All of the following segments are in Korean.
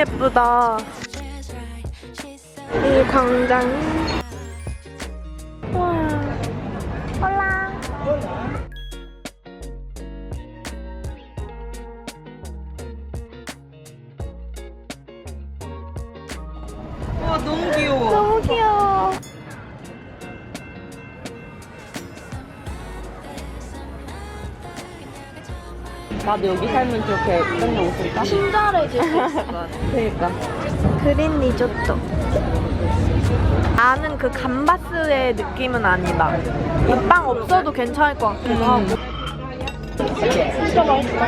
예쁘다. 이 광장. 와. 나도 여기 살면 저렇게 맨날 웃을까? 친절해질 수 있을 것 같아. 그러니까. 그린 리조또. 아는 그 감바스의 느낌은 아니다. 이 빵 없어도 괜찮을 것 같기도 하고. 진짜 맛있다.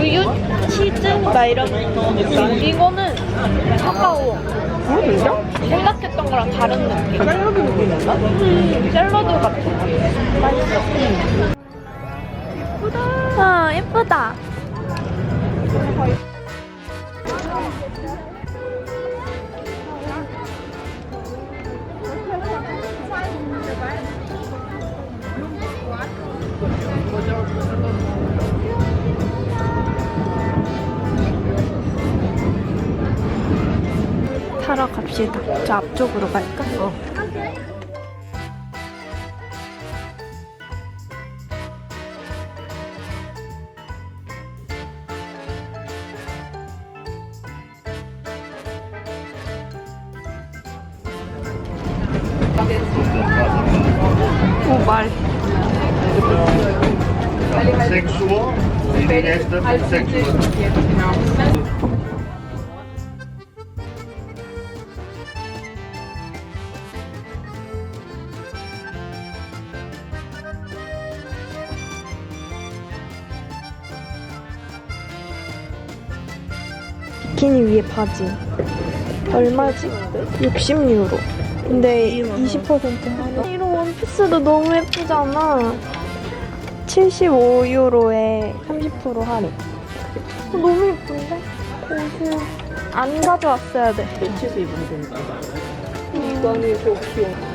우유, 치즈, 막 이런 느낌. 이거는 카카오. 어 진짜? 생각했던 거랑 다른 느낌. 샐러드 느낌인가? 음, 샐러드 같아. 맛있어. 예 아, 예쁘다. 타러 갑시다. 저 앞쪽으로 갈까? 어. 비키니 위에 바지. 얼마지? 60유로. 근데 20% 할인. 이런 원피스도 너무 예쁘잖아. 75유로에 30% 할인. 어, 너무 예쁜데? 옷을 안 가져왔어야 돼. 매치에서 입으면 된다. 이거는 더 귀여워.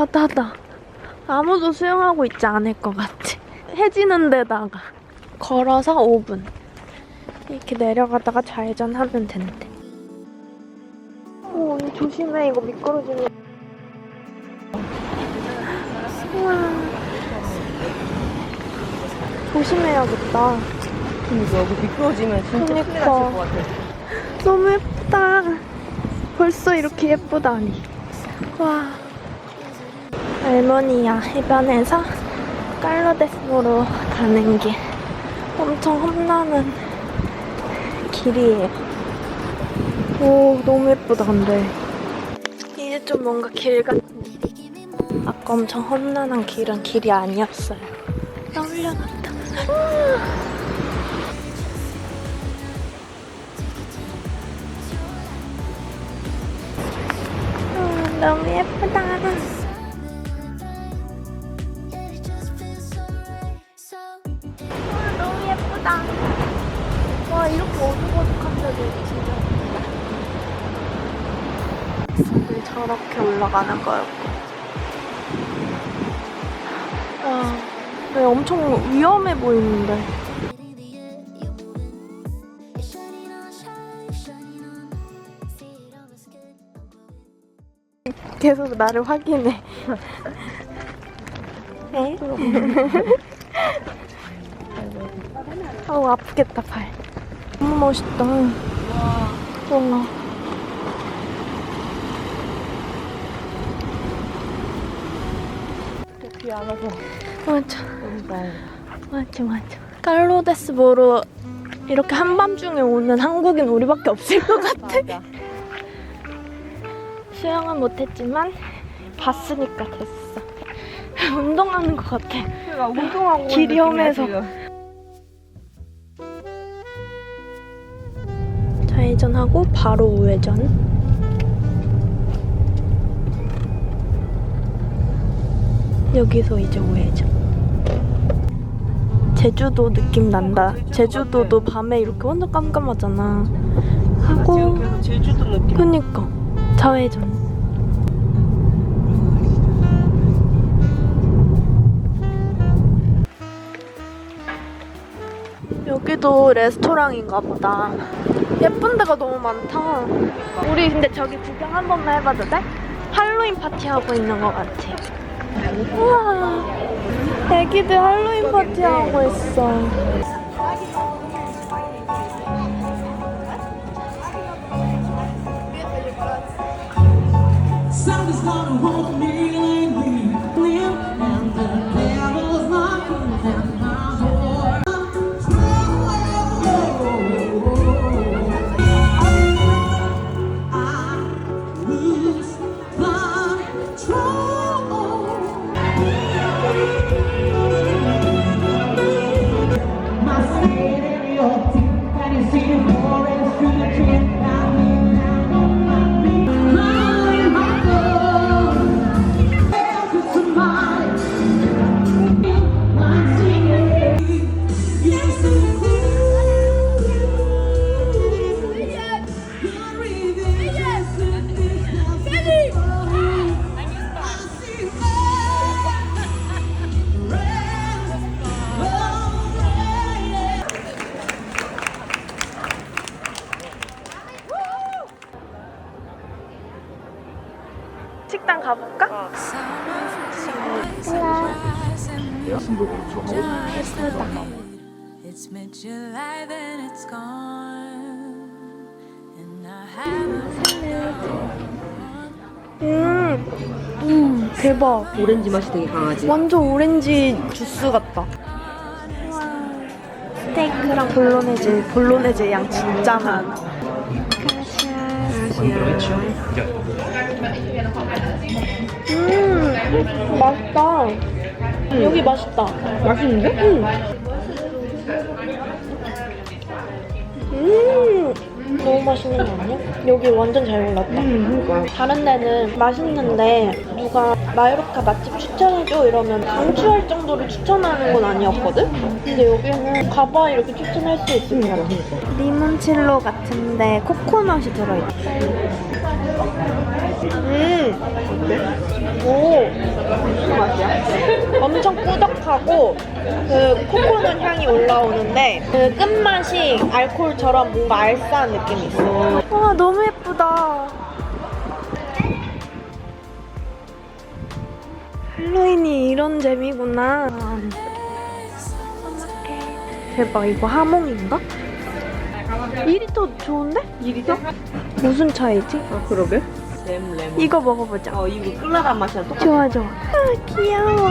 바다다. 아무도 수영하고 있지 않을 것 같아. 해지는 데다가. 걸어서 5분. 이렇게 내려가다가 좌회전하면 된대. 오, 언니 조심해. 이거 미끄러지면. 우와. 조심해야겠다. 근데 여기 미끄러지면 진짜 큰일 났을 그니까. 것 같아. 너무 예쁘다. 벌써 이렇게 예쁘다니. 와. 알모니아 해변에서 깔로데스으로 가는 길. 엄청 험난한 길이에요. 오, 너무 예쁘다, 근데. 이제 좀 뭔가 길 같은. 아까 엄청 험난한 길은 길이 아니었어요. 떠올려놨다. 아, 너무 예쁘다. 올라가는 거였고. 와, 네, 엄청 위험해 보이는데. 계속 나를 확인해. 에? 아우 아프겠다 발. 너무 멋있다. 우와. 귀 안아서 맞아. 너무 다행. 맞아 맞아. 깔로데스 보로 이렇게 한밤중에 오는 한국인 우리밖에 없을 것 같아. 맞아. 수영은 못했지만 봤으니까 됐어. 운동하는 것 같아. 그러니까 운동하고. 지금. 좌회전하고 바로 우회전. 여기서 이제 우회전. 제주도 느낌 난다. 제주도도 밤에 이렇게 완전 깜깜하잖아. 하고. 그니까 좌회전. 여기도 레스토랑인가 보다. 예쁜 데가 너무 많다. 우리 근데 저기 구경 한 번만 해봐도 돼? 할로윈 파티 하고 있는 것 같아. 우와, 애기들 할로윈 파티 하고 있어. Hold me 식당 가볼까? Haven't. 음, 음, 대박. 오렌지 맛이 되게 강하지. 완전 오렌지 주스 같다. 스테이크랑 볼로네즈, 볼로네즈 양 진짜 많아. 음, 맛있다. 여기 맛있다. 맛있는데? 음. 음, 너무 맛있는 거 아니야? 여기 완전 잘 골랐다. 음, 그러니까. 다른 데는 맛있는데 누가 마요르카 맛집 추천해줘 이러면 강추할 정도로 추천하는 건 아니었거든? 근데 여기는 가봐 이렇게 추천할 수 있을 것 같아. 리몬첼로 같은데 코코넛이 들어있다. 음. 오. 무슨 맛이야? 엄청 꾸덕하고 그 코코넛 향이 올라오는데 그 끝맛이 알코올처럼 뭔가 알싸한 느낌이 있어. 와 너무 예쁘다. 할로윈이 이런 재미구나. 대박 이거 하몽인가? 2리터 좋은데? 2리터? 무슨 차이지? 아, 그러게. 레몬, 레몬. 이거 먹어보자. 어, 이거 끌라단 맛이랑 똑같아. 좋아 좋아. 아 귀여워.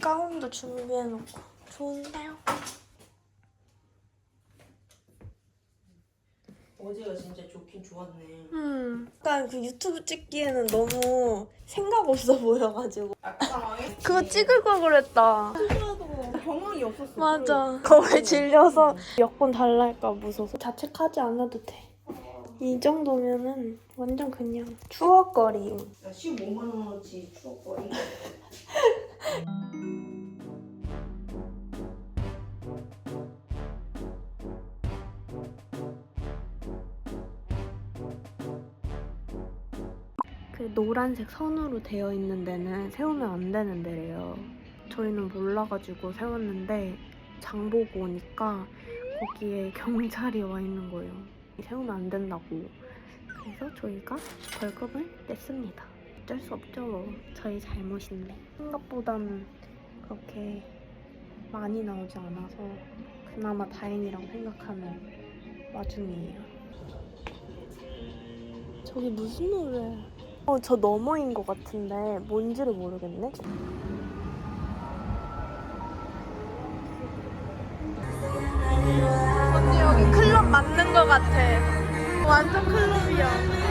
가운도 준비해놓고 좋은데요? 어제가 진짜 좋긴 좋았네. 음, 약간 그 유튜브 찍기에는 너무 생각 없어 보여가지고. 그거 찍을 걸 그랬다. 경황이 없었어. 맞아. 거기에 질려서. 여권 달랄까 무서워서. 자책하지 않아도 돼 이 정도면은 완전 그냥 추억거리 야, 15만 원어치 추억거리. 노란색 선으로 되어 있는 데는 세우면 안 되는 데래요. 저희는 몰라가지고 세웠는데 장 보고 오니까 거기에 경찰이 와 있는 거예요. 세우면 안 된다고. 그래서 저희가 벌금을 냈습니다. 어쩔 수 없죠. 저희 잘못인데. 생각보다는 그렇게 많이 나오지 않아서 그나마 다행이라고 생각하는 와중이에요. 저기 무슨 노래? 어, 저 너머인 것 같은데 뭔지를 모르겠네. 언니 여기 클럽 맞는 것 같아. 완전 클럽이야.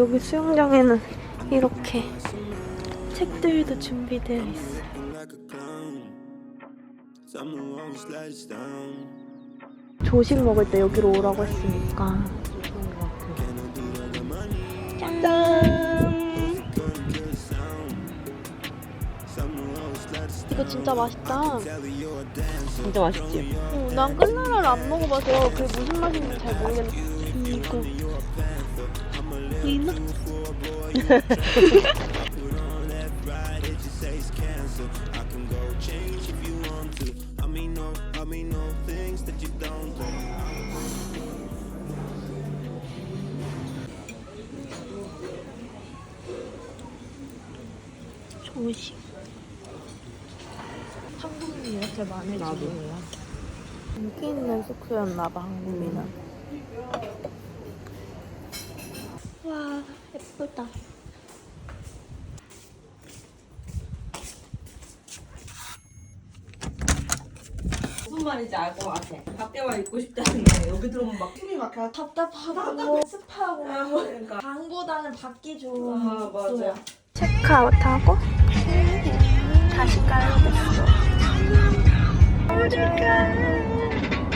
여기 수영장에는 이렇게 책들도 준비되어 있어. like a clown. Something wrong, just let us down. 조식 먹을 때 여기로 오라고 했으니까. 짠! 이거 진짜 맛있다. 진짜 맛있지? 응, 난 끝나라를 안 먹어봐서 그게 무슨 맛인지 잘 모르겠는데. 이거. 이나? I mean, no, I mean, no things that you don't do. 조식. 한국인이 이렇게 줄 몰라. 인기 있는 숙소였나봐, 한국인은. 와, 예쁘다. 무슨 말인지 알 것 같아. 밖에만 있고 싶다는 게 여기 들어오면 막 숨이 막혀. 답답하고 습하고 그러니까. 방보다는 밖이 좋은 아, 맞아. 숙소야. 체크아웃하고 다시 깔려됐어.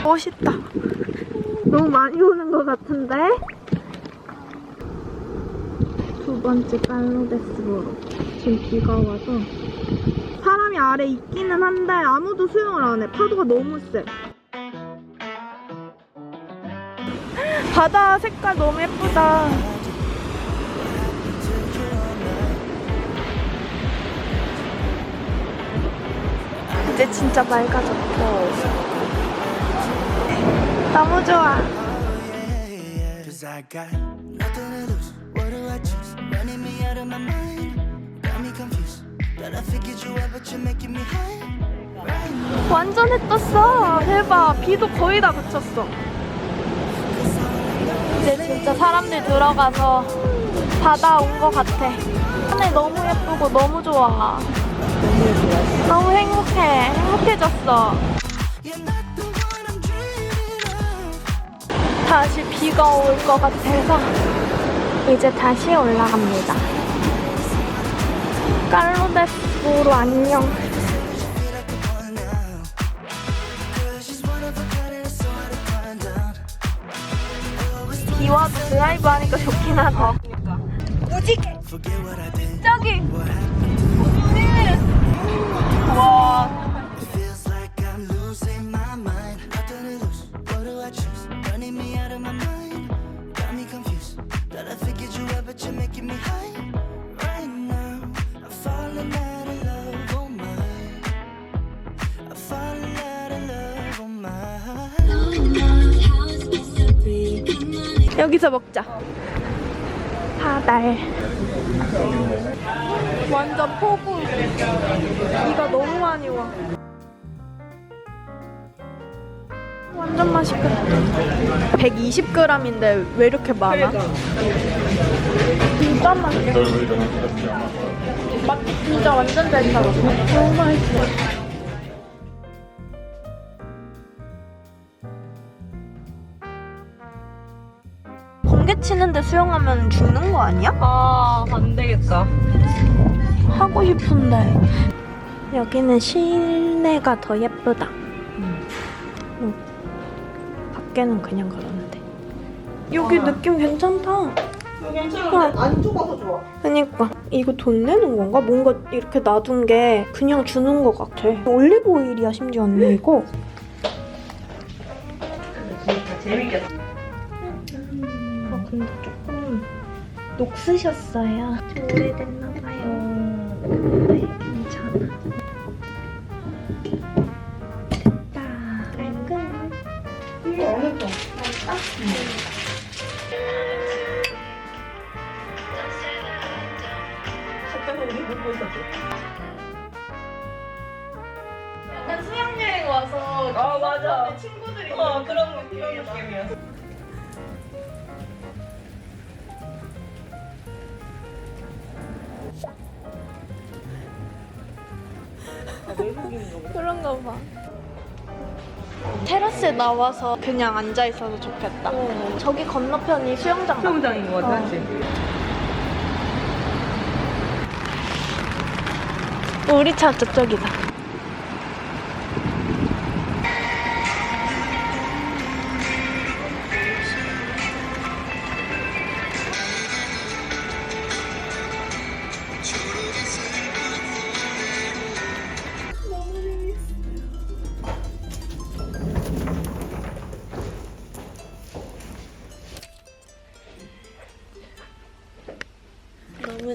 멋있다. 너무 많이 오는 것 같은데? 두 번째 깔로데스보로 지금 비가 와서 사람이 아래 있기는 한데 아무도 수영을 안 해. 파도가 너무 세. 바다 색깔 너무 예쁘다. 이제 진짜 맑아졌고. 너무 좋아. Of my mind. Got me confused. But I figured you out, but you're making me high. 완전 해 떴어. 대박. 비도 거의 다 그쳤어. 이제 진짜 사람들 들어가서 바다 온 것 같아. 하늘 너무 예쁘고 너무 좋아. 너무 행복해. 행복해졌어. You're not the one I'm dreaming of. 다시 비가 올 것 같아서 이제 다시 올라갑니다. 깔로데스로 안녕. One now. Cause she's one of a kind and it's so hard to find out. 비 와도 드라이브 하니까 좋긴 하다. Did. 저기. What happened to 와. 여기서 먹자. 바달. 완전 폭우. 비가 너무 많이 와. 완전 맛있겠다. 120g인데 왜 이렇게 많아? 진짜 맛있겠다. 맛 진짜 완전 잘 살았어. 너무 맛있어. 치는데 수영하면 죽는 거 아니야? 아, 안 되겠다. 하고 싶은데 여기는 실내가 더 예쁘다. 응. 밖에는 그냥 그러는데 여기 느낌 괜찮다. 괜찮아. 안 좁아서 좋아. 그니까 이거 돈 내는 건가? 뭔가 이렇게 놔둔 게 그냥 주는 것 같아. 올리브 오일이야 심지어 언니 이거. 재밌겠다. 녹으셨어요. 좀 오래됐나 봐요. 네, 괜찮아. 됐다. 깔끔. 맛있어. 약간 수학여행 와서 아 맞아. 친구들이 어 그런 그런 느낌이었어. 그런가 봐. 테라스에 나와서 그냥 앉아 있어도 좋겠다. 저기 건너편이 수영장. 수영장인 것 같아, 그치? 우리 차 저쪽이다.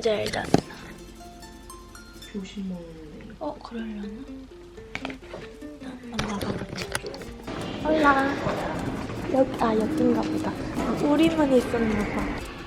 잘 잤어. 조심 먹는데. 어, 그러려나? 만나봐보자. 올라. 여기, 아, 여긴가 보다. 우리만 있었나 봐.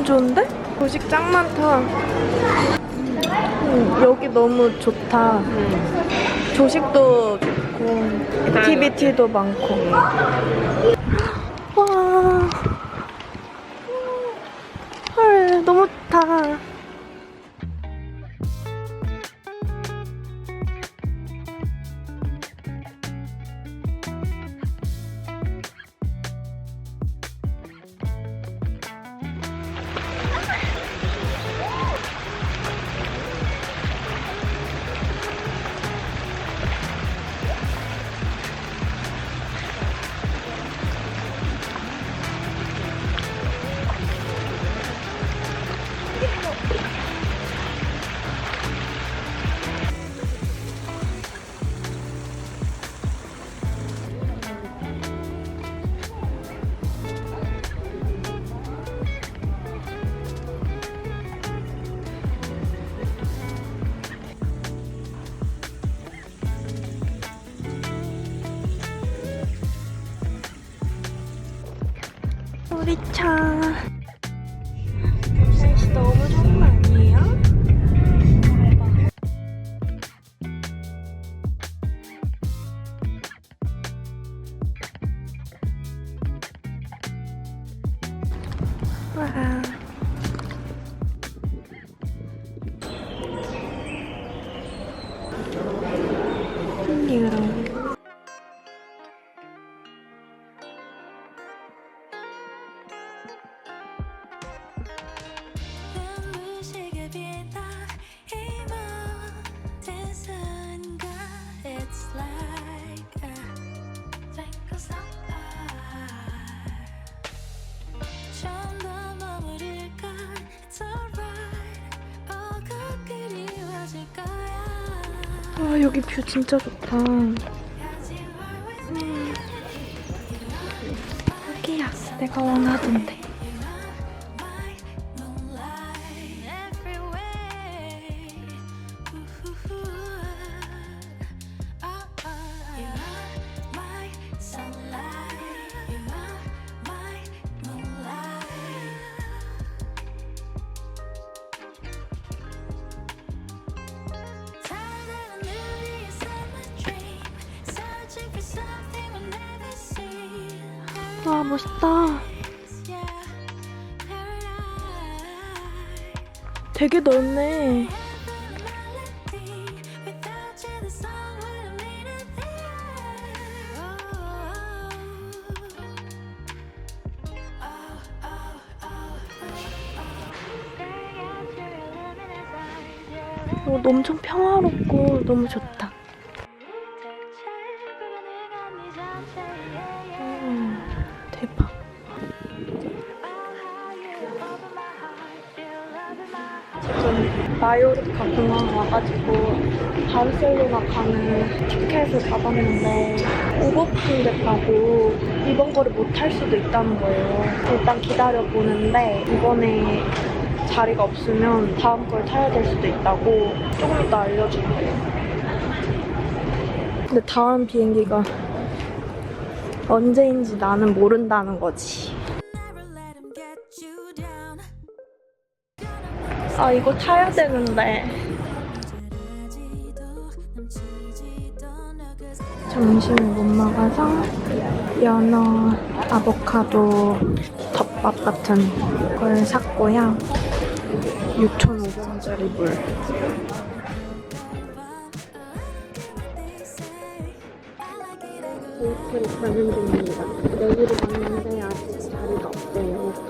완전 좋은데? 조식 짱 많다. 음, 여기 너무 좋다. 조식도 좋고, 액티비티도 많고. 우리 차. 와, 여기 뷰 진짜 좋다. Me 여기야. 내가 원하던데. 와, 멋있다. 되게 넓네. Oh, oh, oh, oh, oh. 어, 엄청 평화롭고 너무 좋다. 바르셀로나 가는 티켓을 받았는데 오버풀됐다고 이번 거를 못 탈 수도 있다는 거예요. 일단 기다려 보는데 이번에 자리가 없으면 다음 걸 타야 될 수도 있다고 조금 이따 알려줄 거예요. 근데 다음 비행기가 언제인지 나는 모른다는 거지. 아 이거 타야 되는데 점심을 못 먹어서 연어 아보카도 덮밥 같은 걸 샀고요. 6,500원짜리 물. 호텔 가는 중입니다. 내일을 봤는데 아직 자리가 없대요